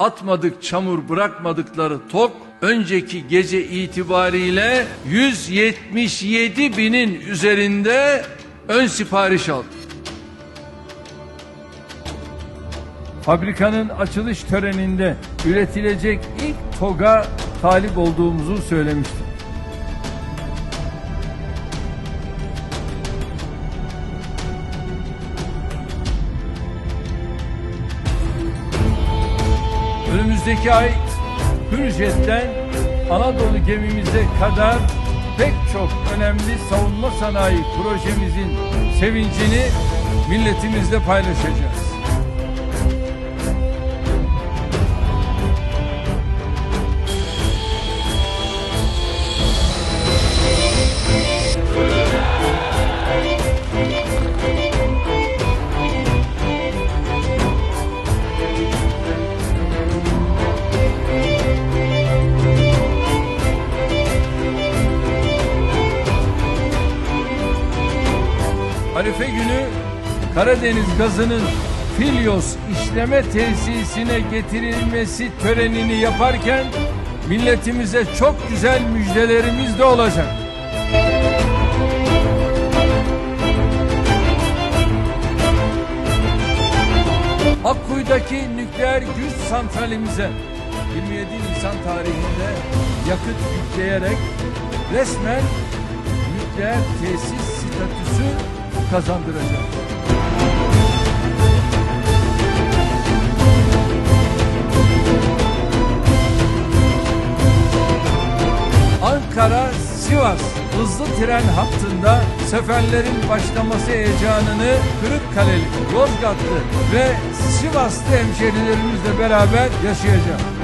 atmadık çamur bırakmadıkları tok önceki gece itibariyle 177 binin üzerinde ön sipariş aldı. Fabrikanın açılış töreninde üretilecek ilk TOG'a talip olduğumuzu söylemiştim. Önümüzdeki ay Hürjet'ten Anadolu gemimize kadar pek çok önemli savunma sanayi projemizin sevincini milletimizle paylaşacağız. Arife günü Karadeniz gazının Filyos işleme tesisine getirilmesi törenini yaparken milletimize çok güzel müjdelerimiz de olacak. Akkuyu'daki nükleer güç santralimize 27 Nisan tarihinde yakıt yükleyerek resmen nükleer tesis statüsü kazandıracak. Ankara Sivas hızlı tren hattında seferlerin başlaması heyecanını Kırıkkaleli, Yozgatlı ve Sivaslı hemşehrilerimizle beraber yaşayacağız.